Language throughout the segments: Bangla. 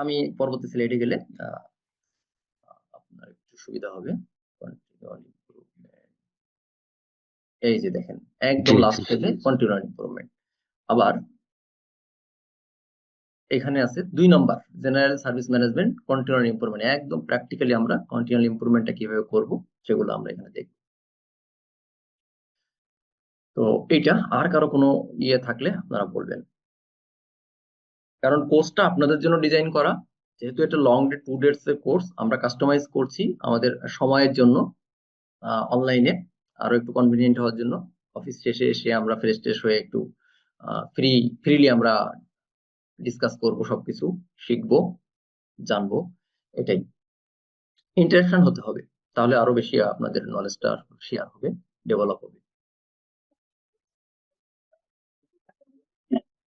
আমি পরবর্তী স্লাইডে গেলে আপনার একটু সুবিধা হবে। এই যে দেখেন একদম। লাস্ট পেজে কন্টিনিউয়াল ইমপ্রুভমেন্ট আবার এখানে আছে দুই নম্বর general service management continual improvement একদম প্র্যাকটিক্যালি আমরা কন্টিনিউয়াল ইমপ্রুভমেন্টটা কীভাবে করব সেগুলো আমরা এখানে দেখব। তো এইটা আর কারও কোনো ইয়ে থাকলে আপনারা বলবেন। কারণ কোর্সটা আপনাদের জন্য ডিজাইন করা। যেহেতু এটা লং ডে টু ডেটস এর কোর্স আমরা কাস্টমাইজ করছি আমাদের সময়ের জন্য অনলাইনে আরও একটু কনভিনিয়েন্ট হওয়ার জন্য। অফিস শেষে এসে আমরা ফ্রেশ ট্রেশ হয়ে একটু ফ্রি ফ্রিলি আমরা ডিসকাস করব সবকিছু, শিখব, জানব, এটাই। ইন্টারাকশন হতে হবে। তাহলে আরও বেশি আপনাদের নলেজটা শেয়ার হবে ডেভেলপ হবে।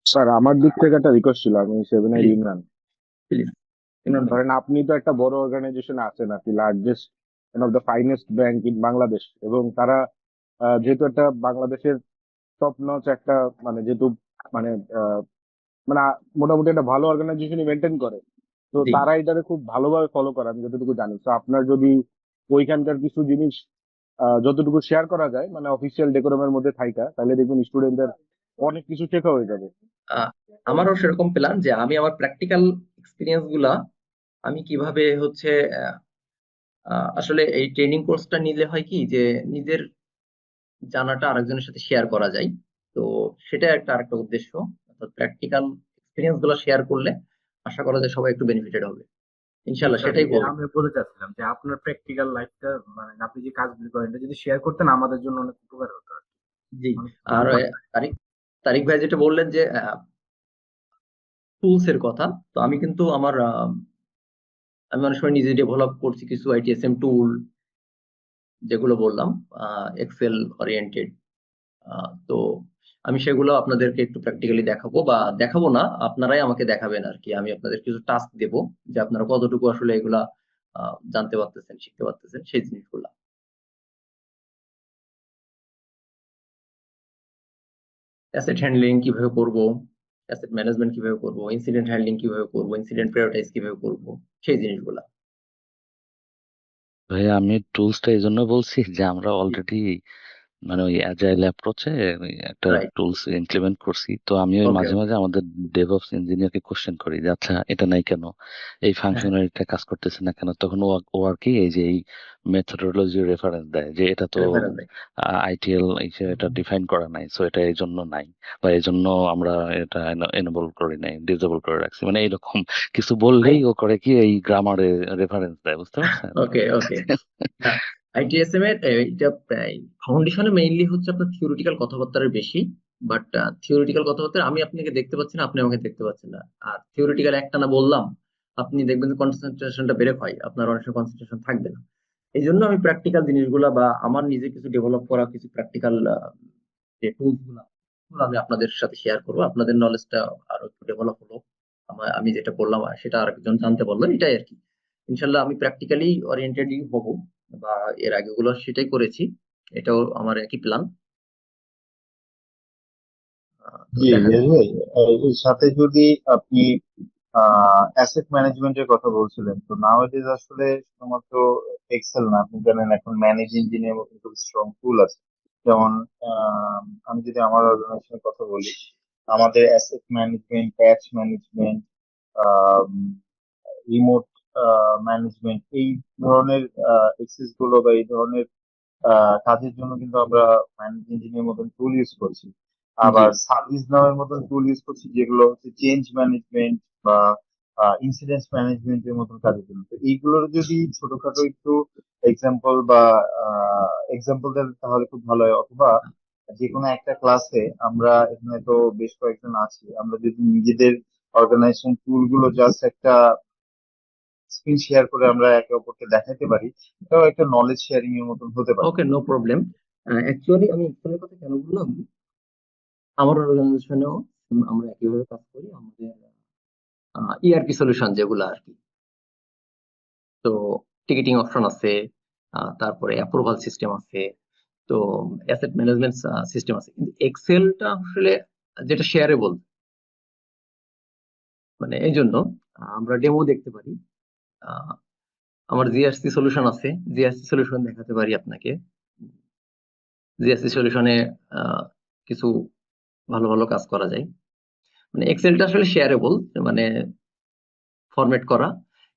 স্যার আমার দিক থেকে একটা রিকোয়েস্ট ছিল আমি সেভেনের Please. ইমরান ধরেন আপনি তো একটা বড় অর্গানাইজেশনে আছেন আপনি largest one of the finest bank in Bangladesh এবং তারা যেহেতু একটা বাংলাদেশের টপ নচ একটা মানে যেহেতু মানে মানে মোটামুটি একটা ভালো অর্গানাইজেশনই মেনটেন করে তো তারা এটাকে খুব ভালোভাবে ফলো করে আমি যতটুকু জানি। তো আপনার যদি ওইখানকার কিছু জিনিস যতটুকু শেয়ার করা যায় মানে অফিসিয়াল ডেকোরামের মধ্যে থাইকা তাহলে দেখবেন স্টুডেন্টদের অনেক কিছু শেখা হয়ে যাবে। আমারও সেরকম প্ল্যান যে আমি আমার প্র্যাকটিক্যাল এক্সপিরিয়েন্সগুলা আমি কীভাবে হচ্ছে আসলে এই ট্রেনিং কোর্সটা নিলে হয় কি যে নিজের জানাটা আরেকজনের সাথে শেয়ার করা যায়। তো সেটা একটা আরেকটা উদ্দেশ্য। অর্থাৎ প্র্যাকটিক্যাল এক্সপিরিয়েন্সগুলো শেয়ার করলে আশা করা যায় সবাই একটু বেনিফিটেড হবে। ইনশাল্লাহ সেটাই করব আমি বলতে চাচ্ছিলাম যে আপনার প্র্যাকটিক্যাল লাইফটা মানে আপনি যে কাজগুলি করেন এটা যদি শেয়ার করতেন আমাদের জন্য অনেক উপকার হতো আর জি আর আহ, তারিক ভাই যেটা বললেন যে টুলস এর কথা, তো আমি কিন্তু আমার আমি অনেক সময় নিজে ডেভেলপ করছি কিছু আইটিএসএম টুল যেগুলো বললাম এক্সেল ওরিয়েন্টেড তো আমি সেগুলো আপনাদেরকে একটু প্র্যাকটিক্যালি দেখাবো বা দেখাবো না, আপনারাই আমাকে দেখাবেন আর কি আমি আপনাদের কিছু টাস্ক দেবো যে আপনারা কতটুকু আসলে এগুলা জানতে পারতেছেন, শিখতে পারতেছেন, সেই জিনিসগুলা। অ্যাসেট হ্যান্ডলিং কীভাবে করব? অ্যাসেট ম্যানেজমেন্ট কীভাবে করব? ইনসিডেন্ট হ্যান্ডলিং কীভাবে করব? ইনসিডেন্ট প্রায়োরিটাইজ কীভাবে করব? সেই জিনিসগুলো। ভাই আমি টুলসটা এই জন্য বলছি যে আমরা অলরেডি মানে ওই অ্যাজাইল অ্যাপ্রোচে একটা Right. টুলস ইমপ্লিমেন্ট করছি। তো আমি ওই Okay, মাঝে okay. মাঝে আমাদের ডেভঅপস ইঞ্জিনিয়ারকে কোশ্চেন করি যে আচ্ছা এটা নাই কেন? এই ফাংশনালিটিটা কাজ করতেছে না কেন? তখন ও ও আর কি এই যে এই মেথডোলজি রেফারেন্স দেয় যে এটা তো Reference দেয়। আইটিএল এটা ডিফাইন করা নাই সো এটা এই জন্য নাই বা এই জন্য আমরা এটা এনেবল করি নাই ডিসেবল করে রাখছি। মানে এইরকম কিছু বললেই ও করে কি এই গ্রামারে রেফারেন্স দেয় বুঝতে পারছেন? ওকে ওকে আইটিএসএম এর এটা ফাউন্ডেশনে মেইনলি হচ্ছে আপনার থিওরিটিক্যাল কথাবার্তার বেশি বাট থিওরিটিক্যাল কথাবার্তা আমি আপনাকে দেখতে পাচ্ছি না, আপনি আমাকে দেখতে পাচ্ছেন না। আর থিওরিটিক্যাল একটা না বললাম, আপনি দেখবেন যে কনসেন্ট্রেশনটা বেড়ে হয়, আপনার অনেক সময় কনসেন্ট্রেশন থাকবে না। এই জন্য আমি প্র্যাকটিক্যাল জিনিসগুলা বা আমার নিজে কিছু ডেভেলপ করা, কিছু প্র্যাকটিক্যাল যে টুলসগুলা আমি আপনাদের সাথে শেয়ার করব। আপনাদের নলেজটা আরও একটু ডেভেলপ হলো। আমি যেটা বললাম সেটা আরেকজন জানতে পারল, এটাই আর কি। ইনশাল্লাহ আমি প্র্যাকটিক্যালি ওরিয়েন্টেডই হব। বা এর আগেগুলো সেটাই করেছি। এটাও আমার একই প্ল্যান জি ভাই এর সাথে যদি আপনি অ্যাসেট ম্যানেজমেন্টের কথা বলছিলেন তো নাওয়াডেজ আসলে শুধুমাত্র এক্সেল না আপনি জানেন এখন ম্যানেজ ইঞ্জিনের মতো খুব স্ট্রং টুল আছে। যেমন আমি যদি আমার অর্গানাইজেশনের কথা বলি আমাদের asset management patch management remote management এই ধরনের এক্সেসগুলো বা এই ধরনের কাজের জন্য কিন্তু আমরা ইঞ্জিনের মতন টুল ইউজ করছি। আবার সার্ভিস নামের মতন টুল ইউজ করছি যেগুলো হচ্ছে চেঞ্জ ম্যানেজমেন্ট বা ইনসিডেন্স ম্যানেজমেন্টের মতন কাজের জন্য। তো এইগুলোর যদি ছোটখাটো একটু এক্সাম্পল বা এক্সাম্পল দেন তাহলে খুব ভালো হয়। অথবা যে কোনো একটা ক্লাসে আমরা এখানে তো বেশ কয়েকজন আছি। আমরা যদি নিজেদের অর্গানাইজেশন টুলগুলো জাস্ট একটা স্ক্রিন শেয়ার করে আমরা একে অপরকে দেখাতে পারি এটাও একটা নলেজ শেয়ারিং এর মতন হতে পারে। ওকে নো প্রবলেম অ্যাকচুয়ালি আমি এক্সেলের কথা কেন বললাম? আমার অর্গানাইজেশনেও আমরা একইভাবে কাজ করি আমাদের ইআরপি সলিউশন যেগুলো আর কি। তো টিকিটিং অপশন আছে আহ, তারপরে অ্যাপ্রুভাল সিস্টেম আছে তো অ্যাসেট ম্যানেজমেন্ট সিস্টেম আছে। কিন্তু এক্সেলটা আসলে যেটা শেয়ারেবল মানে এই জন্য আমরা ডেমো দেখতে পারি। আমার জিআরসি সলিউশন আছে। জিআরসি সলিউশন দেখাতে পারি আপনাকে। জিআরসি সলিউশনে কিছু ভালো ভালো কাজ করা যায়। মানে এক্সেলটা আসলে শেয়ারেবল মানে ফরম্যাট করা।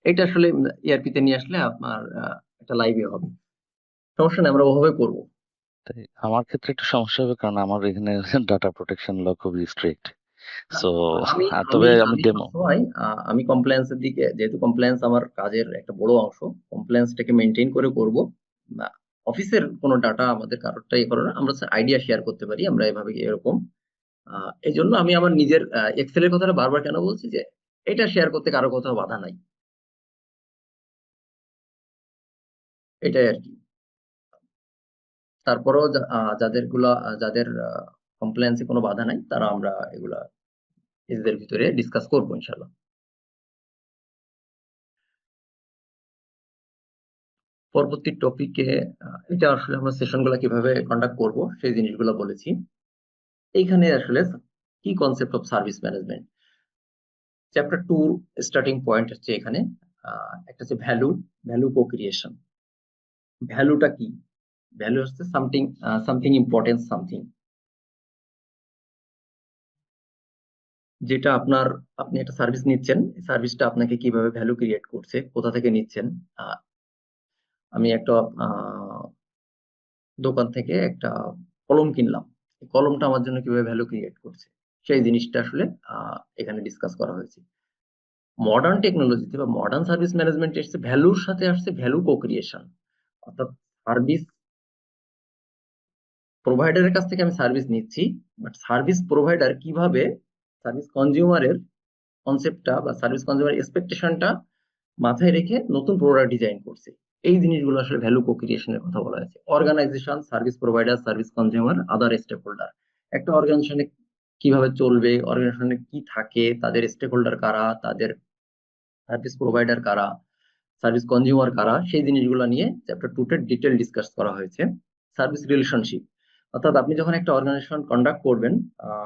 এটা আসলে ইআরপি তে নিয়ে আসলে আপনার একটা লাইভে হবে। সমস্যা নেই, আমরা ওভাবে করব। আমার ক্ষেত্রে একটু সমস্যা হবে, কারণ আমার এখানে ডাটা প্রোটেকশন ল খুবই স্ট্রিক্ট সো তবে আমি ডেমো আমি কমপ্লায়েন্সের দিকে যেহেতু কমপ্লায়েন্স আমার কাজের একটা বড় অংশ কমপ্লায়েন্সটাকে মেনটেন করে করব অফিসের কোনো ডাটা আমাদের কারোরটা ইয়ে করে না আমরা আইডিয়া শেয়ার করতে পারি আমরা এভাবে এরকম এই জন্য আমি আমার নিজের এক্সেলের কথাটা বারবার কেন বলছি যে এটা শেয়ার করতে কারও কোথাও বাধা নাই। এটাই আর কি। তারপরেও যাদেরগুলা যাদের কমপ্লায়েন্সে কোনো বাধা নাই তারা আমরা এগুলা নিজেদের ভিতরে ডিসকাস করব ইনশাল্লাহ। পরবর্তী টপিকে এটা আসলে আমরা সেশনগুলা কীভাবে কন্ডাক্ট করব, সেই জিনিসগুলো বলেছি। এইখানে আসলে কি concept of service management chapter two starting point হচ্ছে এখানে একটা হচ্ছে ভ্যালু ভ্যালু কো ক্রিয়েশন ভ্যালুটা কি? ভ্যালু হচ্ছে সামথিং সামথিং ইম্পর্টেন্ট সামথিং যেটা আপনার, আপনি একটা সার্ভিস নিচ্ছেন সার্ভিসটা আপনাকে কীভাবে ভ্যালু ক্রিয়েট করছে, কোথা থেকে নিচ্ছেন? আমি একটা দোকান থেকে একটা কলম কিনলাম। কলমটা আমার জন্য কীভাবে ভ্যালু ক্রিয়েট করছে? সেই জিনিসটা আসলে এখানে ডিসকাস করা হয়েছে। মডার্ন টেকনোলজিতে বা মডার্ন সার্ভিস ম্যানেজমেন্ট এসছে ভ্যালুর সাথে আসছে ভ্যালু কো ক্রিয়েশন অর্থাৎ সার্ভিস প্রোভাইডারের কাছ থেকে আমি সার্ভিস নিচ্ছি বাট সার্ভিস প্রোভাইডার কীভাবে সার্ভিস কনজিউমারের কনসেপ্টটা বা সার্ভিস কনজিউমার এক্সপেকটেশনটা মাথায় রেখে নতুন প্রোডাক্ট ডিজাইন করছে। এই জিনিসগুলো আসলে ভ্যালু কো ক্রিয়েশনের কথা বলা হয়েছে। Organisation service provider service consumer other stakeholder একটা অর্গানাইজেশনে কীভাবে চলবে অর্গানাইজেশনে কি থাকে, তাদের স্টেক হোল্ডার কারা, তাদের সার্ভিস প্রোভাইডার কারা সার্ভিস কনজিউমার কারা, সেই জিনিসগুলো নিয়ে চ্যাপ্টার টু টের ডিটেল ডিসকাস করা হয়েছে। সার্ভিস রিলেশনশিপ অর্থাৎ আপনি যখন একটা অর্গানাইজেশন কন্ডাক্ট করবেন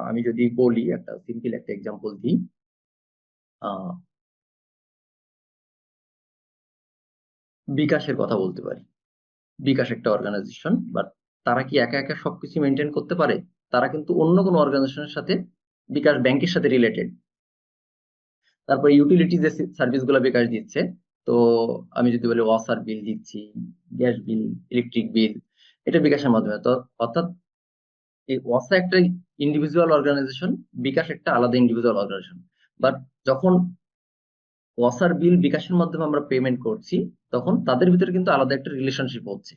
আমি যদি বলি একটা সিম্পল একটা এক্সাম্পল দিই বিকাশের কথা বলতে পারি। বিকাশ একটা অর্গানাইজেশন বাট তারা কি একা একা সবকিছু মেনটেন করতে পারে? তারা কিন্তু অন্য কোনো অর্গানাইজেশনের সাথে বিকাশ ব্যাংকের সাথে রিলেটেড তারপর ইউটিলিটি যে সার্ভিসগুলো বিকাশ দিচ্ছে। তো আমি যদি বলি ওয়াসার বিল দিচ্ছি গ্যাস বিল ইলেকট্রিক বিল এটা বিকাশের মাধ্যমে। তো অর্থাৎ এই ওয়াসা একটা ইন্ডিভিজুয়াল অর্গানাইজেশন বিকাশ একটা আলাদা ইন্ডিভিজুয়াল অর্গানাইজেশন বাট যখন ওয়াসার বিল বিকাশের মাধ্যমে আমরা পেমেন্ট করছি, তখন তাদের ভিতরে কিন্তু আলাদা একটা রিলেশনশিপ হচ্ছে।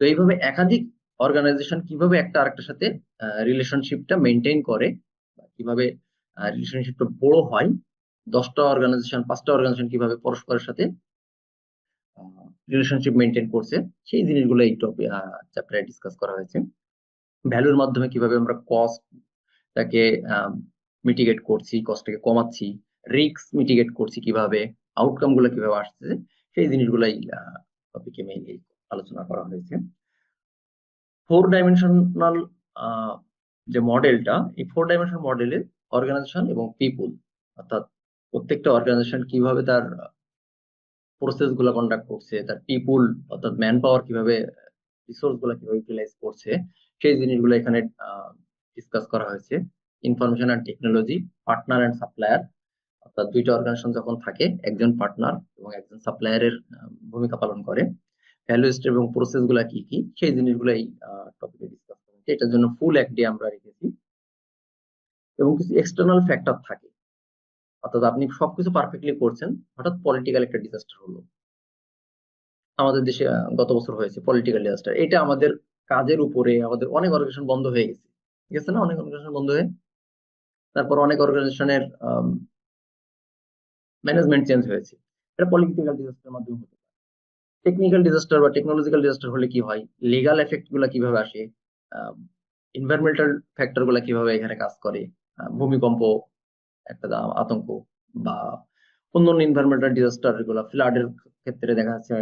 তো এইভাবে একাধিক অর্গানাইজেশন কীভাবে একটা আরেকটার সাথে রিলেশনশিপটা মেনটেন করে কীভাবে রিলেশনশিপটা বড় হয়, দশটা অর্গানাইজেশন পাঁচটা অর্গানাইজেশন কীভাবে পরস্পরের সাথে রিলেশনশিপ মেনটেন করছে, সেই জিনিসগুলো এই টপিক চ্যাপ্টারে ডিসকাস করা হয়েছে। ভ্যালুর মাধ্যমে কীভাবে আমরা কস্টটাকে মিটিগেট করছি কস্টটাকে কমাচ্ছি রিস্ক মিটিগেট করছি কীভাবে আউটকামগুলো কীভাবে আসছে, সেই জিনিসগুলাই টপিকে মেইনলি আলোচনা করা হয়েছে। ফোর ডাইমেনশনাল যে মডেলটা এই ফোর ডাইমেনশন মডেলে অর্গানাইজেশন এবং পিপুল অর্থাৎ প্রত্যেকটা অর্গানাইজেশন কীভাবে তার প্রসেসগুলো কন্ডাক্ট করছে, তার পিপুল অর্থাৎ ম্যান পাওয়ার কীভাবে রিসোর্সগুলো কীভাবে ইউটিলাইজ করছে, সেই জিনিসগুলো এখানে ডিসকাস করা হয়েছে। Information and technology partner and supplier অর্থাৎ দুইটা অর্গানাইজেশন যখন থাকে, একজন পার্টনার এবং একজন সাপ্লায়ারের ভূমিকা পালন করে। ভ্যালু স্টেপ এবং প্রসেসগুলা কি কি, সেই জিনিসগুলো এই টপিকে ডিসকাস করা হয়েছে। এটার জন্য ফুল এক ডে আমরা রেখেছি। এবং কিছু এক্সটার্নাল ফ্যাক্টর থাকে। অর্থাৎ আপনি সবকিছু পারফেক্টলি করছেন, হঠাৎ পলিটিক্যাল একটা ডিজাস্টার হলো। আমাদের দেশে গত বছর হয়েছে পলিটিক্যাল ডিজাস্টার এটা আমাদের কাজের উপরে আমাদের অনেক অর্গানাইজেশন বন্ধ হয়ে গেছে। ঠিক আছে না? অনেক অর্গানাইজেশন বন্ধ হয়ে তারপর অনেক অর্গানাইজেশনের ম্যানেজমেন্ট চেঞ্জ হয়েছে। এটা পলিটিক্যাল ডিজাস্টার মাধ্যমে হতে পারে। টেকনিক্যাল ডিজাস্টার বা টেকনোলজিক্যাল ডিজাস্টার হলে কি হয়? লিগাল এফেক্টগুলা কীভাবে আসে? এনভায়রনমেন্টাল ফ্যাক্টরগুলা কীভাবে এখানে কাজ করে? ভূমিকম্প একটা আতঙ্ক বা অন্যান্য এনভায়রনমেন্টাল ডিজাস্টারগুলা ফ্লাডের ক্ষেত্রে দেখা যাচ্ছে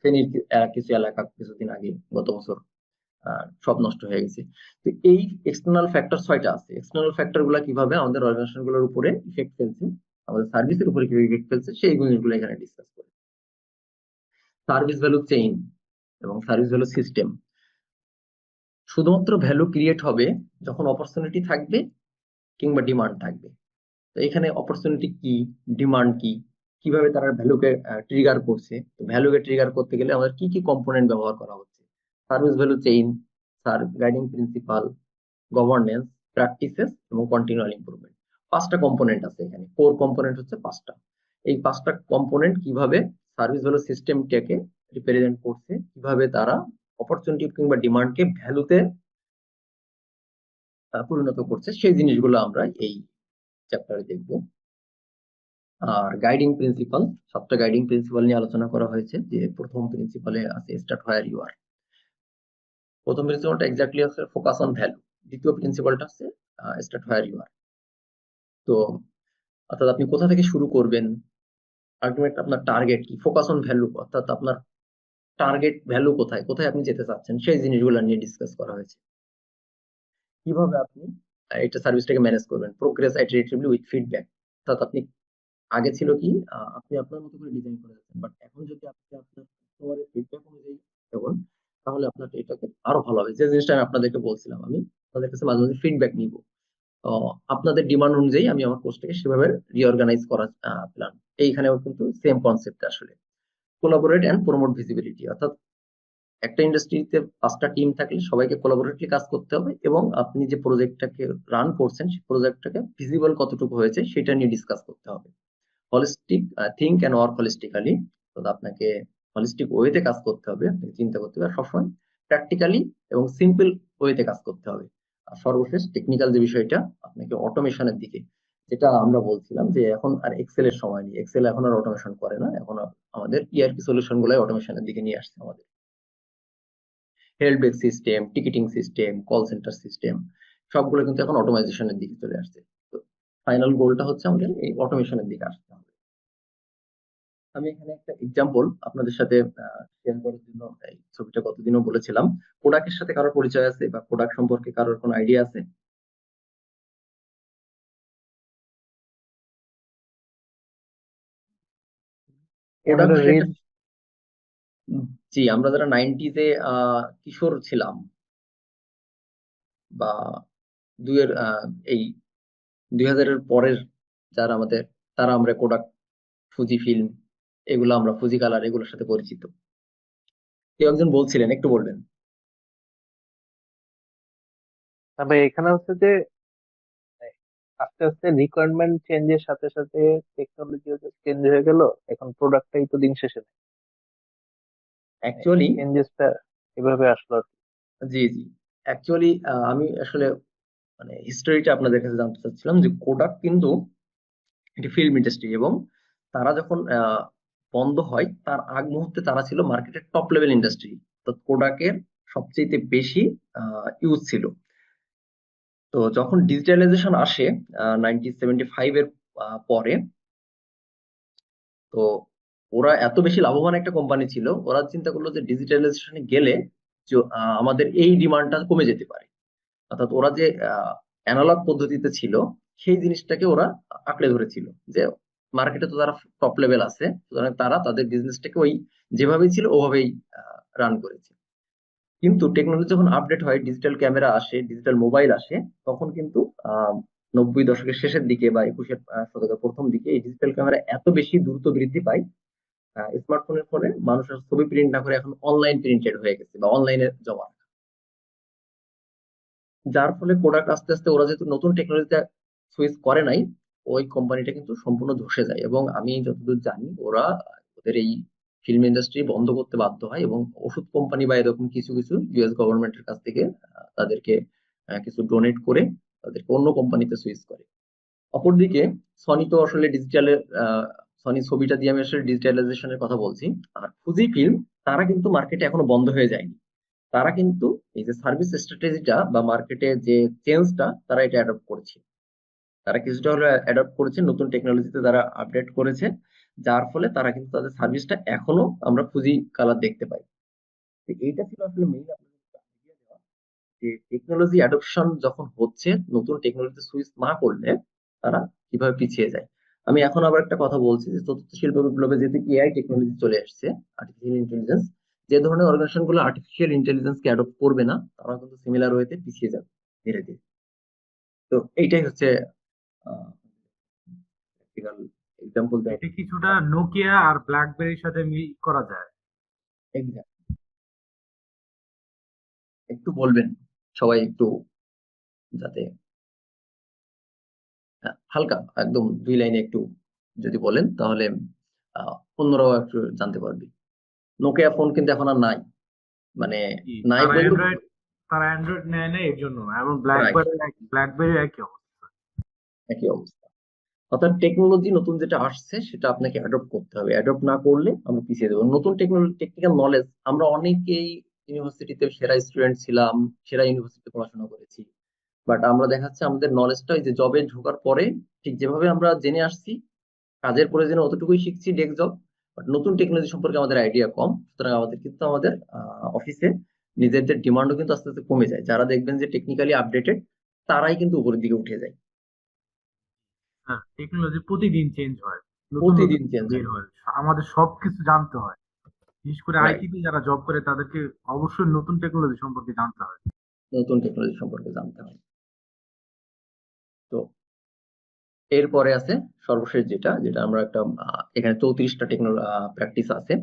ফেনীর কিছু এলাকা কিছুদিন আগে, গত বছর সব নষ্ট হয়ে গেছে। তো এই এক্সটার্নাল ফ্যাক্টর ছয়টা আছে। এক্সটার্নাল ফ্যাক্টরগুলা কীভাবে আমাদের অর্গানাইজেশনগুলোর উপরে ইফেক্ট ফেলছে, আমাদের সার্ভিসের উপরে কীভাবে ইফেক্ট ফেলছে, সেই জিনিসগুলো এখানে ডিসকাস করি। সার্ভিস ভ্যালু চেইন এবং সার্ভিস ভ্যালু সিস্টেম শুধুমাত্র ভ্যালু ক্রিয়েট হবে যখন অপরচুনিটি থাকবে কিংবা ডিমান্ড থাকবে। তো এখানে অপরচুনিটি কি ডিমান্ড কি, কীভাবে তারা ভ্যালুকে ট্রিগার করছে? ভ্যালুকে ট্রিগার করতে গেলে আমাদের কি কি কম্পোনেন্ট ব্যবহার করা হচ্ছে? সার্ভিস ভ্যালু চেইন সার গাইডিং প্রিন্সিপাল গভর্নেন্স প্র্যাকটিসেস এবং কন্টিনিউয়াল ইমপ্রুভমেন্ট পাঁচটা কম্পোনেন্ট আছে এখানে। কোর কম্পোনেন্ট হচ্ছে পাঁচটা। এই পাঁচটা কম্পোনেন্ট কীভাবে সার্ভিস ভ্যালু সিস্টেমটাকে রিপ্রেজেন্ট করছে? কীভাবে তারা অপরচুনিটি কিংবা ডিমান্ডকে ভ্যালুতে পরিণত করছে? সেই জিনিসগুলো আমরা এই চ্যাপ্টারে দেখব। আর গাইডিং প্রিন্সিপাল সাতটা গাইডিং প্রিন্সিপাল নিয়ে আলোচনা করা হয়েছে যে প্রথম প্রিন্সিপালে আছে স্টার্ট হোয়ার ইউ আর প্রথম প্রিন্সিপালটা এক্স্যাক্টলি আছে ফোকাস অন ভ্যালু দ্বিতীয় প্রিন্সিপালটা আছে স্টার্ট হোয়ার ইউ আর তো, অর্থাৎ আপনি কোথা থেকে শুরু করবেন? আলটিমেট আপনার টার্গেট কি? ফোকাস অন ভ্যালু অর্থাৎ আপনার টার্গেট ভ্যালু কোথায়? কোথায় আপনি যেতে চাচ্ছেন? সেই জিনিসগুলো নিয়ে ডিসকাস করা হয়েছে। কীভাবে আপনি এটা সার্ভিসটাকে ম্যানেজ করবেন। প্রোগ্রেস ইটারেটিভলি উইথ ফিডব্যাক অর্থাৎ আপনি, আগে ছিল কি আপনি আপনার মতো করে ডিজাইন করে যাচ্ছেন। বাট এখন যদি আপনি আপনার কাস্টমারের ফিডব্যাক অনুযায়ী দেখুন, তাহলে আপনার এটাকে আরও ভালো হবে। যে জিনিসটা আমি আপনাদেরকে বলছিলাম আমি, আপনাদের কাছে মাঝে মাঝে ফিডব্যাক নিব। আপনাদের ডিমান্ড অনুযায়ী আমি আমার কোর্সটাকে সেভাবে রিঅর্গানাইজ করার প্ল্যান এইখানেও কিন্তু সেম কনসেপ্ট আসলে। কোলাবোরেট অ্যান্ড প্রমোট ভিজিবিলিটি অর্থাৎ একটা ইন্ডাস্ট্রিতে পাঁচটা টিম থাকলে সবাইকে কোলাবোরেটলি কাজ করতে হবে এবং আপনি যে প্রজেক্টটাকে রান করছেন, সেই প্রজেক্টটাকে ভিজিবল কতটুকু হয়েছে সেটা নিয়ে ডিসকাস করতে হবে। Holistic think and work holistically আপনাকে হলিস্টিক ওয়েতে কাজ করতে হবে, আপনাকে চিন্তা করতে হবে। সবসময় প্র্যাকটিক্যালি এবং সিম্পল ওয়েতে কাজ করতে হবে। আর সর্বশেষ টেকনিক্যাল যে বিষয়টা, আপনাকে অটোমেশনের দিকে, যেটা আমরা বলছিলাম যে এখন আর এক্সেল এর সময় নেই। এক্সেল এখন আর অটোমেশন করে না, এখন আমাদের E ইআরপি সলিউশন গুলাই অটোমেশনের দিকে নিয়ে আসছে আমাদের। Help desk system ticketing system call centre system সবগুলো কিন্তু এখন অটোমাইজেশনের দিকে চলে আসছে। তো ফাইনাল গোলটা হচ্ছে আমাদের এই অটোমেশনের দিকে আসতে হবে। আমি এখানে একটা এক্সাম্পল আপনাদের সাথে শেয়ার করার জন্য এই ছবিটা গতদিনও বলেছিলাম। কোডাকের সাথে কারোর পরিচয় আছে বা কোডাক সম্পর্কে কারোর কোনো আইডিয়া আছে? কোডাক জি আমরা যারা নাইনটিজে কিশোর ছিলাম বা দুইয়ের আহ, এই দুই হাজারের পরের যারা আমাদের তারা আমরা কোডাক ফুজি ফিল্ম এগুলো আমরা ফুজি কালার এগুলোর সাথে পরিচিত। কেউ একজন বলছিলেন একটু বলবেন। তবে এখানে হচ্ছে যে আস্তে আস্তে রিকোয়ারমেন্ট চেঞ্জের সাথে সাথে টেকনোলজিও চেঞ্জ হয়ে গেল এখন প্রোডাক্টটাই তো দিন শেষে অ্যাকচুয়ালি চেঞ্জেসটা এভাবে আসলো আর কি। জি জি। অ্যাকচুয়ালি আমি আসলে মানে হিস্টোরিটা আপনাদের কাছে জানতে চাচ্ছিলাম যে কোডাক কিন্তু এটি ফিল্ম ইন্ডাস্ট্রি এবং তারা যখন আহ, বন্ধ হয় তার আগ মুহূর্তে তারা ছিল মার্কেটের টপ লেভেল ইন্ডাস্ট্রি তো কোডাকের সবচেয়ে বেশি ইউজ ছিল। তো যখন ডিজিটালাইজেশন আসে নাইনটিন সেভেন্টি ফাইভ এর আহ, পরে তো ওরা এত বেশি লাভবান একটা কোম্পানি ছিল, ওরা চিন্তা করল যে ডিজিটালাইজেশনে গেলে আমাদের এই ডিমান্ডটা কমে যেতে পারে। অর্থাৎ ওরা যে অ্যানালগ পদ্ধতিতে ছিল, সেই জিনিসটাকে ওরা আঁকড়ে ধরেছিল যে মার্কেটে তো তারা টপ লেভেল আছে, সুতরাং তারা তাদের বিজনেসটাকে ওই যেভাবেই ছিল, ওভাবেই রান করেছে। কিন্তু টেকনোলজি যখন আপডেট হয় ডিজিটাল ক্যামেরা আসে ডিজিটাল মোবাইল আসে, তখন কিন্তু নব্বই দশকের শেষের দিকে বা একুশের শতকের প্রথম দিকে এই ডিজিটাল ক্যামেরা এত বেশি দ্রুত বৃদ্ধি পায় স্মার্টফোনের ফলে মানুষের ছবি প্রিন্ট না করে এখন অনলাইন প্রিন্টেড হয়ে গেছে বা অনলাইনে জমা। যার ফলে প্রোডাক্ট আস্তে আস্তে ওরা যেহেতু নতুন টেকনোলজিতে সুইচ করে নাই, ওই কোম্পানিটা কিন্তু সম্পূর্ণ ধসে যায় এবং আমি যতদূর জানি ওরা ওদের এই ফিল্ম ইন্ডাস্ট্রি বন্ধ করতে বাধ্য হয় এবং ওষুধ কোম্পানি বা এরকম কিছু কিছু ইউএস গভর্নমেন্টের কাছ থেকে তাদেরকে কিছু ডোনেট করে তাদেরকে অন্য কোম্পানিতে সুইচ করে অপরদিকে সনি তো আসলে ডিজিটালের সনি ছবিটা দিয়ে আমি আসলে ডিজিটালাইজেশনের কথা বলছি। আর ফুজি ফিল্ম তারা কিন্তু মার্কেটে এখনও বন্ধ হয়ে যায়নি। তারা কিন্তু এই যে সার্ভিস স্ট্র্যাটেজিটা বা মার্কেটে যে চেঞ্জটা তারা এটা অ্যাডপ্ট করেছে। তারা কিছুটা হলে অ্যাডপ্ট করেছে, নতুন টেকনোলজিতে তারা আপডেট করেছে। যার ফলে তারা কিন্তু তাদের সার্ভিসটা এখনও আমরা ফুজি কালার দেখতে পাই। তো এইটা ছিল আসলে মেইন যে টেকনোলজি অ্যাডপশন যখন হচ্ছে, নতুন টেকনোলজিতে সুইচ না করলে তারা কীভাবে পিছিয়ে যায়? আমি এখন আবার একটা কথা বলছি যে চতুর্থ শিল্প বিপ্লবে যেহেতু এআই টেকনোলজি চলে আসছে আর্টিফিশিয়াল ইন্টেলিজেন্স যে ধরনের অর্গানাইজেশনগুলো আর্টিফিশিয়াল ইন্টেলিজেন্স কে অ্যাডপ্ট করবে না তারা কিন্তু সিমিলার ওয়েতে পিছিয়ে যাবে ধীরে ধীরে। তো এইটাই হচ্ছে এক্সাম্পল দেওয়া। এটা কিছুটা নোকিয়া আর ব্ল্যাকবেরির সাথে মিল করা যায়. একটু বলবেন সবাই একটু যাতে হালকা একদম দুই লাইনে একটু যদি বলেন তাহলে অন্যরাও একটু জানতে পারবে। নোকিয়া ফোন কিন্তু এখন আর নাই। মানে নাই তারা অ্যান্ড্রয়েড নেয় না এর জন্য? এবং ব্ল্যাকবেরি ব্ল্যাকবেরি একই অবস্থা। একই অবস্থা। অর্থাৎ টেকনোলজি নতুন যেটা আসছে সেটা আপনাকে অ্যাডপ্ট করতে হবে। অ্যাডপ্ট না করলে আমরা পিছিয়ে যাব নতুন টেকনোলজি টেকনিক্যাল নলেজ আমরা অনেকেই ইউনিভার্সিটিতে সেরা স্টুডেন্ট ছিলাম সেরা ইউনিভার্সিটিতে পড়াশোনা করেছি। বাট আমরা দেখাচ্ছে আমাদের নলেজটা ওই যে জবে ঢোকার পরে ঠিক যেভাবে আমরা জেনে আসছি কাজের প্রয়োজনে অতটুকুই শিখছি ডেস্ক জব বাট নতুন টেকনোলজি সম্পর্কে আমাদের আইডিয়া কম সুতরাং আমাদের কিন্তু আমাদের অফিসে নিজেদের ডিমান্ডও কিন্তু আস্তে আস্তে কমে যায়। যারা দেখবেন যে টেকনিক্যালি আপডেটেড তারাই কিন্তু উপরের দিকে উঠে যায়। হ্যাঁ টেকনোলজি প্রতিদিন চেঞ্জ হয়। প্রতিদিন চেঞ্জ হয়। আমাদের সবকিছু জানতে হয়। বিশেষ করে. আইটিতে যারা জব করে তাদেরকে অবশ্যই নতুন টেকনোলজি সম্পর্কে জানতে হয়। নতুন টেকনোলজি সম্পর্কে জানতে হয়। তো এরপরে আছে সর্বশেষ যেটা যেটা আমরা একটা এখানে চৌত্রিশটা টেকনোলজি প্র্যাকটিস আছে।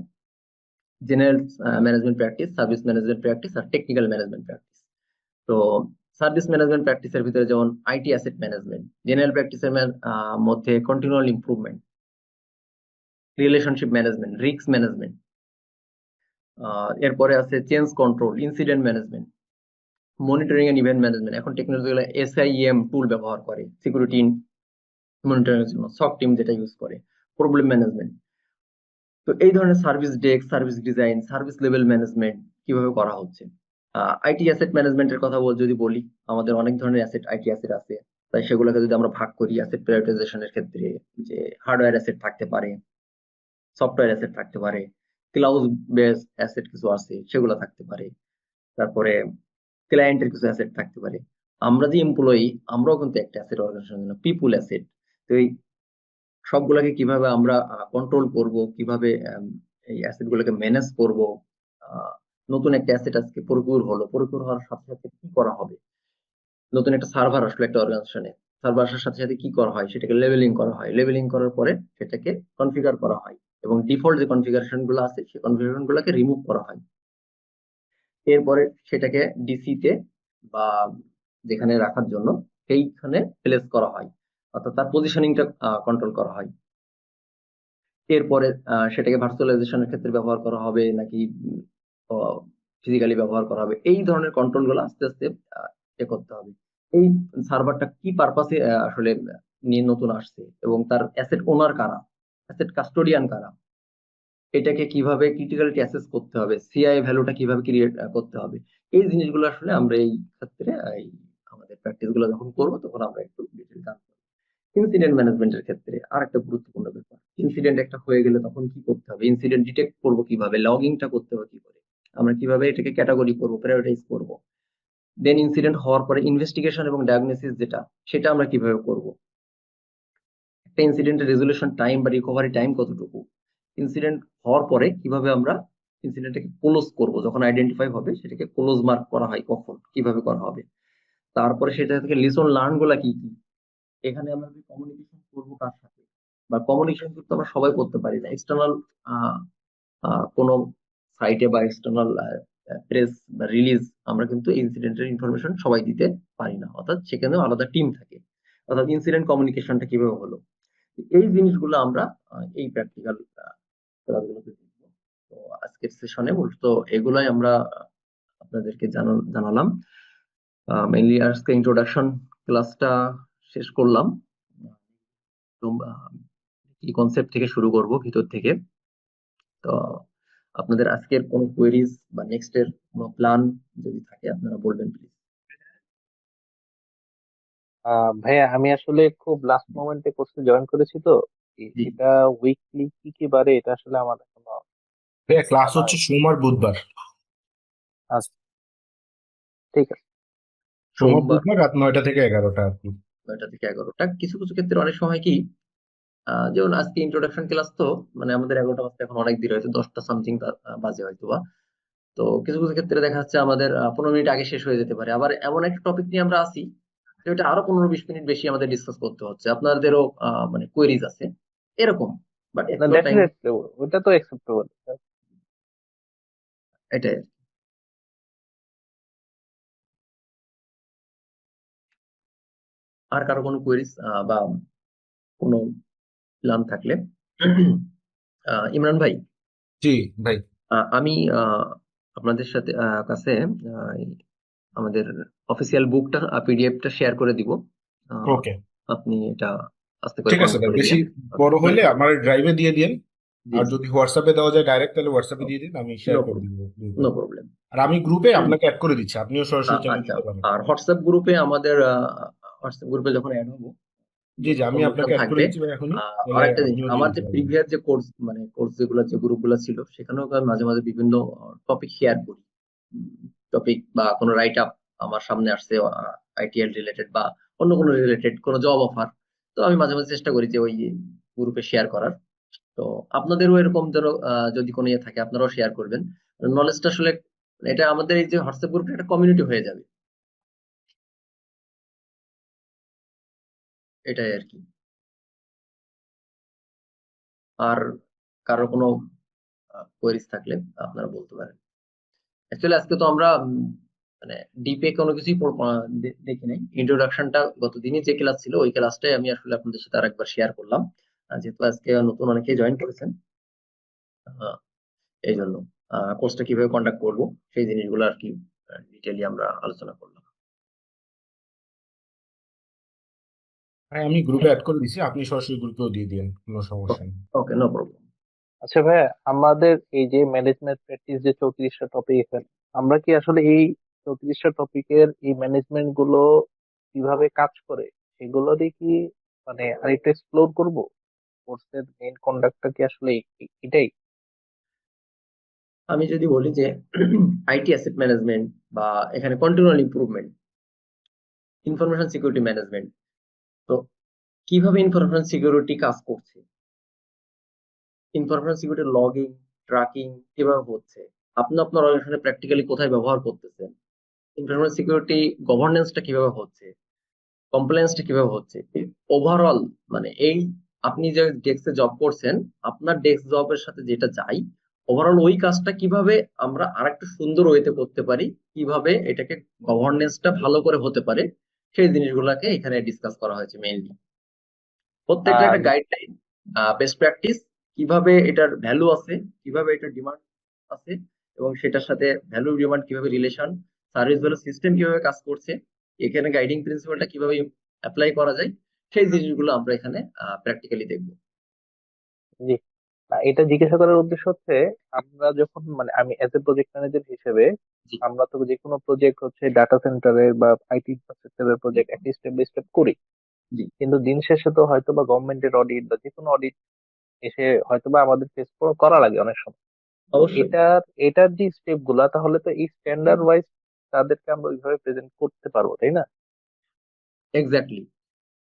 General management practice service management practice আর টেকনিক্যাল ম্যানেজমেন্ট প্র্যাকটিস তো সার্ভিস ম্যানেজমেন্ট প্র্যাকটিসের ভিতরে যেমন আইটি অ্যাসেট ম্যানেজমেন্ট জেনারেল প্র্যাকটিসের মধ্যে continual improvement relationship management risk management এরপরে আছে change control incident management monitoring and event management এখন টেকনোলজি গুলো এসআইএম টুল ব্যবহার করে সিকিউরিটি মনিটরিং এর জন্য সক টিম যেটা ইউজ করে প্রবলেম ম্যানেজমেন্ট তো এই ধরনের service desk service design service level management কীভাবে করা হচ্ছে? আইটি অ্যাসেট ম্যানেজমেন্টের কথা বল, যদি বলি, আমাদের অনেক ধরনের অ্যাসেট আইটি অ্যাসেট আছে। তাই সেগুলোকে যদি আমরা ভাগ করি অ্যাসেট প্রায়োরিটাইজেশনের ক্ষেত্রে যে হার্ডওয়্যার অ্যাসেট থাকতে পারে সফটওয়্যার অ্যাসেট থাকতে পারে ক্লাউড বেস অ্যাসেট কিছু আছে, সেগুলো থাকতে পারে। তারপরে ক্লায়েন্টের কিছু অ্যাসেট থাকতে পারে। আমরা যে এমপ্লয়ি আমরাও কিন্তু একটা অ্যাসেট অর্গানাইজেশন পিপুল অ্যাসেট তো এই সবগুলোকে কীভাবে আমরা কন্ট্রোল করব, কীভাবে এই অ্যাসেট গুলোকে ম্যানেজ করব নতুন একটা অ্যাসেট আজকে প্রকিউর হলো প্রকিউর হওয়ার সাথে সাথে কি করা হবে? নতুন একটা সার্ভার আসলো একটা অর্গানাইজেশনে সার্ভার আসার সাথে সাথে কি করা হয়? সেটাকে লেভেলিং করা হয়। লেভেলিং করার পরে সেটাকে কনফিগার করা হয় এবং ডিফল্ট যে কনফিগারেশনগুলো আছে, সেই কনফিগারেশন গুলোকে রিমুভ করা হয়। এরপরে সেটাকে ডিসি তে বা যেখানে রাখার জন্য সেইখানে প্লেস করা হয়। অর্থাৎ তার পজিশনিংটা কন্ট্রোল করা হয়। এরপরে সেটাকে ভার্চুয়ালাইজেশনের ক্ষেত্রে ব্যবহার করা হবে নাকি ফিজিক্যালি ব্যবহার করা হবে। এই ধরনের কন্ট্রোলগুলো আস্তে আস্তে এ করতে হবে। এই সার্ভারটা কি পারপাসে আসলে নিয়ে নতুন আসছে এবং তার অ্যাসেট ওনার কারা? অ্যাসেট কাস্টোডিয়ান কারা? এটাকে কীভাবে ক্রিটিক্যালিটি অ্যাসেস করতে হবে সিআই ভ্যালুটা কীভাবে ক্রিয়েট করতে হবে, এই জিনিসগুলো আসলে আমরা এই ক্ষেত্রে আমাদের প্র্যাকটিসগুলো যখন করব তখন আমরা একটু ডিটেল জানব। ইনসিডেন্ট ম্যানেজমেন্টের ক্ষেত্রে আর একটা গুরুত্বপূর্ণ ব্যাপার ইনসিডেন্ট একটা হয়ে গেলে তখন কি করতে হবে ইনসিডেন্ট ডিটেক্ট করব কীভাবে লগিংটা করতে হবে কি করে আমরা কীভাবে এটাকে ক্যাটাগরি করব প্রায়োরিটাইজ করব দেন ইনসিডেন্ট হওয়ার পরে ইনভেস্টিগেশন এবং ডায়াগনোসিস যেটা, সেটা আমরা কীভাবে করব, একটা ইনসিডেন্টের রেজলিউশন টাইম বা রিকভারি টাইম কতটুকু ইনসিডেন্ট হওয়ার পরে কীভাবে আমরা ইনসিডেন্টটাকে ক্লোজ করব? যখন আইডেন্টিফাই হবে, সেটাকে ক্লোজ মার্ক করা হয় কখন? কীভাবে করা হবে? তারপরে সেটা থেকে লিসন লার্নগুলা কি কি? এখানে আমরা কমিউনিকেশন করব কার সাথে? বা কমিউনিকেশন কিন্তু আমরা সবাই করতে পারি না। এক্সটার্নাল কোনো সাইটে বা এক্সটার্নাল প্রেস বা রিলিজ আমরা কিন্তু ইনসিডেন্টের ইনফরমেশন সবাই দিতে পারি না। অর্থাৎ সেখানেও আলাদা টিম থাকে। অর্থাৎ ইনসিডেন্ট কমিউনিকেশনটা কীভাবে হলো? এই জিনিসগুলো আমরা এই প্র্যাকটিক্যাল ক্লাসগুলোতে দেখব তো আজকের সেশনে মূলত এগুলাই আমরা আপনাদেরকে জানা- জানালাম। মেইনলি আজকে ইন্ট্রোডাকশন ক্লাসটা শেষ করলাম। কি কনসেপ্ট থেকে শুরু করব ভিতর থেকে? তো, আপনাদের আজকের কোন কোয়েরিজ বা নেক্সট এর কোনো প্ল্যান যদি থাকে, আপনারা বলবেন প্লিজ ভাইয়া, আমি আসলে খুব লাস্ট মোমেন্টে কোর্সে জয়েন করেছি তো। এ- জি। এটা উইকলি কি কি বারে এটা আসলে আমার এখনও ভাইয়া ক্লাস হচ্ছে সোমবার বুধবার। আচ্ছা। ঠিক আছে। সোমবার সোমবার। বুধবার রাত নয়টা থেকে এগারোটা আর কি। নয়টা থেকে এগারোটা। কিছু কিছু ক্ষেত্রে অনেক সময় কি আহ, যেমন আজকে ইন্ট্রোডাকশন ক্লাস তো মানে আমাদের এগারোটা বাজতে এখন অনেক দেরি হয়তো দশটা সামথিং বাজে হয়তো বা তো কিছু কিছু ক্ষেত্রে দেখা যাচ্ছে আমাদের আহ, পনেরো মিনিট আগে শেষ হয়ে যেতে পারে। আবার এমন একটা টপিক নিয়ে আমরা আসি যেটা আরও পনেরো বিশ মিনিট বেশি আমাদের ডিসকাস করতে হচ্ছে। আপনাদেরও আহ, মানে কোয়েরিজ আছে। এরকম বাট ওটা তো অ্যাকসেপ্টেবল এটাই আর কারও কোনো কোয়েরিজ বা কোনো প্ল্যান থাকলে? ইমরান ভাই? জি ভাই। আমি আহ, আপনাদের সাথে আহ, কাছে আহ, আমাদের অফিসিয়াল বুকটা পিডিএফটা শেয়ার করে দিব। ওকে আপনি এটা আস্তে করে ঠিক আছে বেশি বড় হলে আমার ড্রাইভে দিয়ে দিন আর যদি হোয়াটসঅ্যাপে দেওয়া যায় ডাইরেক্ট তাহলে হোয়াটসঅ্যাপে দিয়ে দিন আমি শেয়ার করে দিব নো প্রবলেম আর আমি গ্রুপে আপনাকে অ্যাড করে দিচ্ছি আপনিও সরাসরি চাইলে আচ্ছা। দিতে পারেন। আর হোয়াটসঅ্যাপ গ্রুপে আমাদের হোয়াটসঅ্যাপ গ্রুপে যখন অ্যাড হব জি জি আমি আপনাকে অ্যাড করে দিচ্ছি আরেকটা জিনিস আমার যে প্রিভিয়াস যে কোর্স মানে কোর্স যেগুলো যে গ্রুপগুলো ছিল সেখানেও আমি মাঝে মাঝে বিভিন্ন টপিক শেয়ার করি। টপিক বা কোনো রাইট আপ আমার সামনে আসছে আইটিএল রিলেটেড বা অন্য কোনো রিলেটেড কোনো জব অফার তো আমি মাঝে মাঝে চেষ্টা করি যে ওই গ্রুপে শেয়ার করার। তো আপনাদেরও এরকম যেন যদি কোনো ইয়ে থাকে, আপনারাও শেয়ার করবেন। নলেজটা আসলে, এটা আমাদের এই যে হোয়াটসঅ্যাপ গ্রুপটা একটা কমিউনিটি হয়ে যাবে। এটাই আর কি। আর কারও কোনো কোয়েরিজ থাকলে আপনারা বলতে পারেন। অ্যাকচুয়ালি আজকে তো আমরা মানে ডিপে কোনো কিছুই দেখি নাই। ইন্ট্রোডাকশনটা গত দিনই যে ক্লাস ছিল ওই ক্লাসটাই আমি আসলে আপনাদের সাথে আরেকবার শেয়ার করলাম। যেহেতু আজকে নতুন অনেকেই জয়েন করেছেন আহ, এই জন্য কোর্সটা কীভাবে কন্ডাক্ট করব সেই জিনিসগুলো আর কি ডিটেইলি আমরা আলোচনা করলাম। হ্যাঁ আমি গ্রুপে অ্যাড করে দিচ্ছি আপনি সরাসরি গ্রুপেও দিয়ে দিন কোনো সমস্যা নেই। ওকে নো প্রবলেম আচ্ছা ভাইয়া আমাদের এই যে ম্যানেজমেন্ট প্র্যাকটিস যে চৌত্রিশটা টপিক এখানে আমরা কি আসলে এই চৌত্রিশটা টপিকের এই ম্যানেজমেন্টগুলো কীভাবে কাজ করে সেগুলোরই কি মানে আরেকটু এক্সপ্লোর করব। কোর্সের মেইন কন্ডাক্টটা কি আসলে এটাই। আমি যদি বলি যে আইটি অ্যাসেট ম্যানেজমেন্ট বা এখানে continual improvement information security management তো কীভাবে ইনফরমেশন সিকিউরিটি কাজ করছে? ইনফরমেশন সিকিউরিটি লগিং ট্র্যাকিং কীভাবে হচ্ছে। আপনি আপনার অর্গানাইজেশনে প্র্যাকটিক্যালি কোথায় ব্যবহার করতেছেন? ইনফরমেশন সিকিউরিটি গভর্নেন্সটা কীভাবে হচ্ছে? কমপ্লায়েন্সটা কীভাবে হচ্ছে? ওভারঅল মানে এই আপনি যে ডেস্কে জব করছেন আপনার ডেস্ক জবের সাথে যেটা চাই ওভারঅল ওই কাজটা কীভাবে আমরা আরেকটু সুন্দর ওয়েতে করতে পারি কীভাবে এটাকে গভর্নেন্সটা ভালো করে হতে পারে সেই জিনিসগুলোকে এখানে ডিসকাস করা হয়েছে মেইনলি প্রত্যেকটা একটা গাইডলাইন বেস্ট প্র্যাকটিস কীভাবে এটার ভ্যালু আছে কীভাবে এটার ডিমান্ড আছে এবং সেটার সাথে ভ্যালু ডিমান্ড কীভাবে রিলেশন সার্ভিস ভ্যালু সিস্টেম কীভাবে কাজ করছে এখানে গাইডিং প্রিন্সিপালটা কীভাবে অ্যাপ্লাই করা যায় সেই জিনিসগুলো আমরা এখানে প্র্যাকটিক্যালি দেখব। জি। এটা জিজ্ঞাসা করার উদ্দেশ্য হচ্ছে আমরা যখন মানে আমি এজ এ প্রজেক্ট ম্যানেজার হিসেবে আমরা তো যে কোনো প্রজেক্ট হচ্ছে ডাটা সেন্টারের বা আইটি ইনফ্রাস্ট্রাকচারের প্রজেক্ট একটা স্টেপ বাই স্টেপ করি। কিন্তু দিন শেষে তো হয়তো বা গভর্নমেন্টের অডিট বা যে কোনো অডিট এসে হয়তো বা আমাদের ফেস করা লাগে অনেক সময়। এটার এটার যে স্টেপগুলা তাহলে তো এই স্ট্যান্ডার্ড ওয়াইজ তাদেরকে আমরা ওইভাবে প্রেজেন্ট করতে পারব তাই না? এক্স্যাক্টলি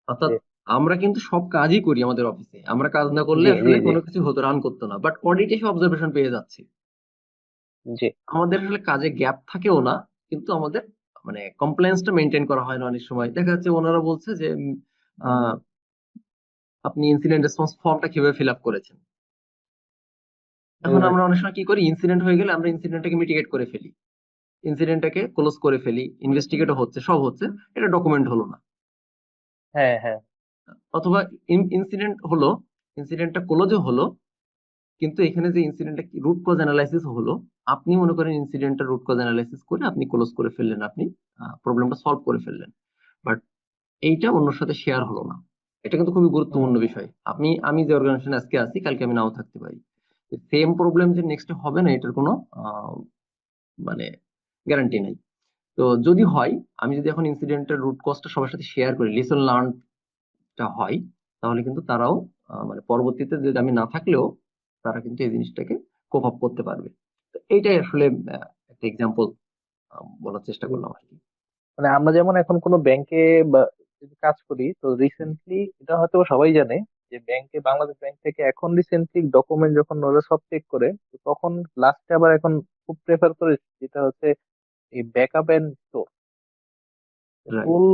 অর্থাৎ আমরা কিন্তু সব কাজই করি আমাদের অফিসে আমরা কাজ না করলে আসলে কোনো কিছু হতো রান করতো না। বাট অডিটে সে অবজারভেশন পেয়ে যাচ্ছে। জি। আমাদের আসলে কাজে গ্যাপ থাকেও না কিন্তু আমাদের মানে কমপ্লায়েন্সটা মেনটেন করা হয় না অনেক সময়। দেখা যাচ্ছে ওনারা বলছে যে আপনি ইনসিডেন্ট রেসপন্স ফর্মটা কীভাবে ফিল আপ করেছেন? এখন আমরা অনেক সময় কি করি? ইনসিডেন্ট হয়ে গেলে আমরা ইনসিডেন্টটাকে মিটিগেট করে ফেলি। ইনসিডেন্টটাকে ক্লোজ করে ফেলি ইনভেস্টিগেট হচ্ছে সব হচ্ছে এটা ডকুমেন্ট হলো না। হ্যাঁ হ্যাঁ। অথবা ইনসিডেন্ট হলো ইনসিডেন্টটা ক্লোজও হলো কিন্তু এখানে যে ইনসিডেন্টটা রুট কজ অ্যানালাইসিস হলো আপনি মনে করেন ইনসিডেন্টটা রুট কজ অ্যানালাইসিস করে আপনি ক্লোজ করে ফেললেন আপনি প্রবলেমটা সলভ করে ফেললেন। বাট এইটা অন্যর সাথে শেয়ার হলো না। এটা কিন্তু খুবই গুরুত্বপূর্ণ বিষয়। আপনি আমি যে অর্গানাইজেশনে আজকে আছি কালকে আমি নাও থাকতে পারি। সেম প্রবলেম যে নেক্সট হবে না এটার কোনো মানে গ্যারান্টি নাই। তো যদি হয়, আমি যদি এখন ইনসিডেন্টের রুট কজটা সবার সাথে শেয়ার করি লিসন লার্নটা হয়, তাহলে কিন্তু তারাও মানে পরবর্তীতে যদি আমি না থাকলেও, তারা কিন্তু এই জিনিসটাকে কোপ আপ করতে পারবে। তো এইটাই আসলে একটা এক্সাম্পল বলার চেষ্টা করলাম আর কি। মানে আমরা যেমন এখন কোনো ব্যাংকে যদি কাজ করি, তো রিসেন্টলি এটা হয়তো সবাই জানে যে ব্যাংকে বাংলাদেশ ব্যাংক থেকে এখন রিসেন্টলি ডকুমেন্ট যখন ওরা সব চেক করে, তো তখন লাস্টে আবার এখন খুব প্রেফার করে যেটা হচ্ছে এই ব্যাকআপ এন্ড স্টোর ফুল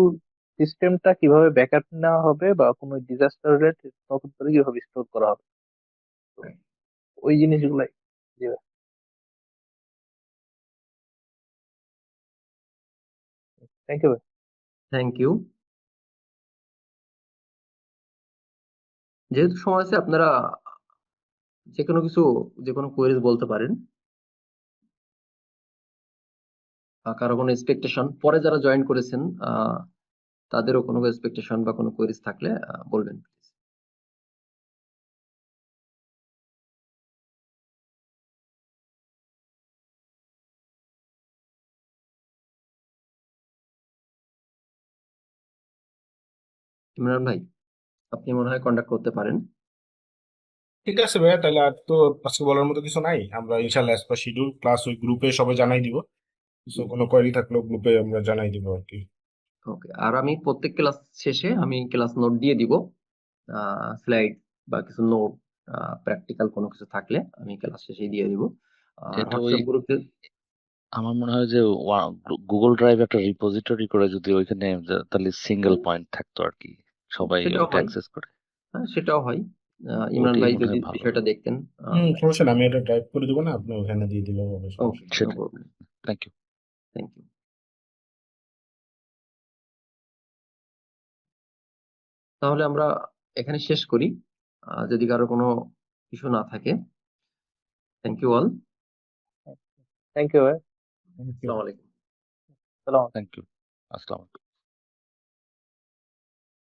সিস্টেমটা কীভাবে ব্যাকআপ নেওয়া হবে বা কোনো ডিজাস্টার রিলেটেড নতুন করে কীভাবে স্টোর করা হবে? ওই জিনিসগুলাই থ্যাংক ইউ থ্যাংক ইউ যেহেতু সময় আছে আপনারা যে কোনো কিছু যে কোনো কোয়েরিজ বলতে পারেন। কারও কোনো এক্সপেকটেশন পরে যারা জয়েন করেছেন তাদেরও কোনো এক্সপেকটেশন বা কোনো কোয়েরিজ থাকলে বলবেন ইমরান ভাই, আপনি মনে হয় কন্ডাক্ট করতে পারেন। ঠিক আছে ভাইয়া, তাহলে আর তো আজকে বলার মতো কিছু নাই। আমরা ইনশাল্লাহ শিডিউল ক্লাস ওই গ্রুপে সবাই জানাই দিব। সো কোনো কোয়েরি থাকলেও গ্রুপে আমরা জানাই দিব আর কি। ওকে আর আমি প্রত্যেক ক্লাস শেষে আমি ক্লাস নোট দিয়ে দিব। স্লাইড বা কিছু নোট প্র্যাকটিক্যাল কোনো কিছু থাকলে আমি ক্লাস শেষে দিয়ে দিব। আর এটা ওই হোয়াটসঅ্যাপ গ্রুপে আমার মনে হয় যে গুগল ড্রাইভ একটা রিপোজিটরি করে যদি ওইখানে তাহলে সিঙ্গেল পয়েন্ট থাকতো আর কি সবাই সেটাও ওইটা হয়। অ্যাক্সেস করে। হ্যাঁ সেটাও হয়। আহ, ইমরান ভাই মনে যদি হয় ভালো। বিষয়টা দেখতেন হুম সমস্যা না আমি এটা ড্রাইভ করে দেবো না আপনি ওখানে দিয়ে দিলেও হবে সমস্যা ওকে নেই। No thank you thank you তাহলে আমরা এখানে শেষ করি। যদি কারও কোনো ইস্যু না থাকে thank you all thank you ভাই। Thank you. আসসালামু আলাইকুম। থ্যাংক ইউ আসসালাম